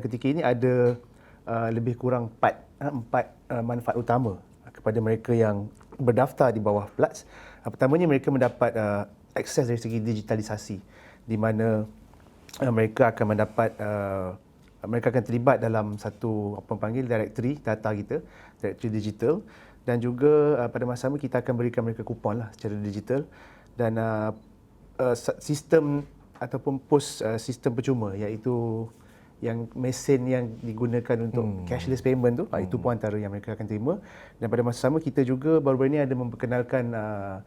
ketika ini ada uh, lebih kurang empat, uh, empat uh, manfaat utama kepada mereka yang berdaftar di bawah PLATS. Uh, pertamanya mereka mendapat uh, akses dari segi digitalisasi di mana uh, mereka akan mendapat uh, mereka akan terlibat dalam satu apa panggil directory data kita, directory digital dan juga uh, pada masa sama kita akan berikan mereka kupon lah secara digital dan uh, uh, sistem ataupun pos uh, sistem percuma iaitu yang mesin yang digunakan untuk hmm. cashless payment tu hmm. itu pun antara yang mereka akan terima dan pada masa sama kita juga baru-baru ini ada memperkenalkan uh,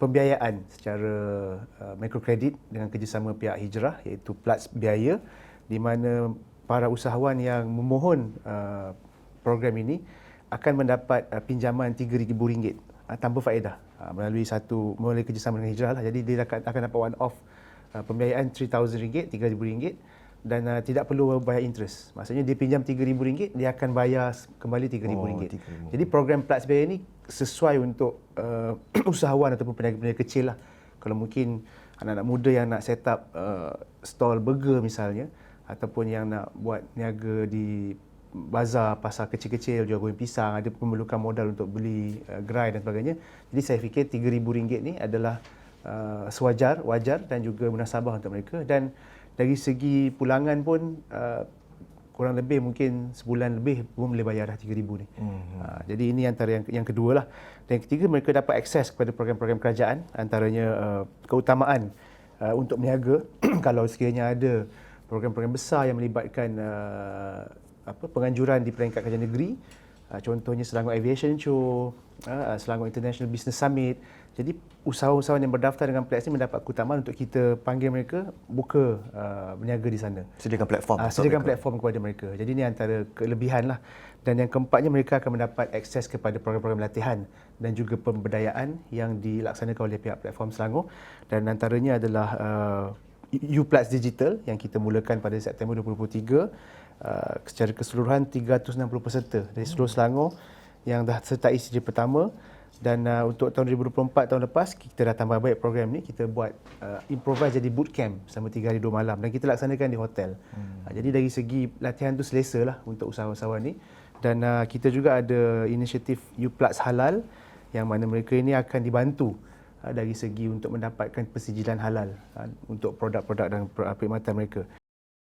pembiayaan secara uh, microcredit dengan kerjasama pihak hijrah iaitu Plats Biaya di mana para usahawan yang memohon uh, program ini akan mendapat uh, pinjaman RM3,000 uh, tanpa faedah uh, melalui satu melalui kerjasama dengan hijrah lah. jadi dia akan, akan dapat one off uh, pembiayaan RM3,000 RM3,000 dan uh, tidak perlu bayar interest. Maksudnya dia pinjam RM3,000, dia akan bayar kembali RM3,000. Oh, Jadi program Plus Bayar ini sesuai untuk uh, usahawan ataupun peniaga-peniaga kecil lah. Kalau mungkin anak-anak muda yang nak set up uh, stall burger misalnya ataupun yang nak buat niaga di bazar pasar kecil-kecil jual goreng pisang ada memerlukan modal untuk beli uh, gerai dan sebagainya. Jadi saya fikir RM3,000 ni adalah uh, sewajar, wajar dan juga munasabah untuk mereka dan dari segi pulangan pun uh, kurang lebih mungkin sebulan lebih pun boleh bayar dah 3000 ni. Hmm. Uh, jadi ini antara yang yang kedua lah. Dan yang ketiga mereka dapat akses kepada program-program kerajaan antaranya uh, keutamaan uh, untuk meniaga kalau sekiranya ada program-program besar yang melibatkan uh, apa penganjuran di peringkat kerajaan negeri contohnya Selangor Aviation Show, uh, Selangor International Business Summit jadi usahawan-usahawan yang berdaftar dengan Plex ini mendapat keutamaan untuk kita panggil mereka buka uh, berniaga di sana. Sediakan platform. Uh, sediakan mereka. platform kepada mereka. Jadi ini antara kelebihan lah. Dan yang keempatnya mereka akan mendapat akses kepada program-program latihan dan juga pemberdayaan yang dilaksanakan oleh pihak platform Selangor. Dan antaranya adalah uh, UPlus Digital yang kita mulakan pada September 2023. Uh, secara keseluruhan 360 peserta dari seluruh Selangor yang dah sertai siri pertama dan uh, untuk tahun 2024 tahun lepas kita dah tambah baik program ni kita buat uh, improvise jadi boot camp selama 3 hari 2 malam dan kita laksanakan di hotel. Hmm. Uh, jadi dari segi latihan tu selesa lah untuk usahawan-usahawan ni dan uh, kita juga ada inisiatif U Plus Halal yang mana mereka ini akan dibantu uh, dari segi untuk mendapatkan persijilan halal uh, untuk produk-produk dan perkhidmatan mereka.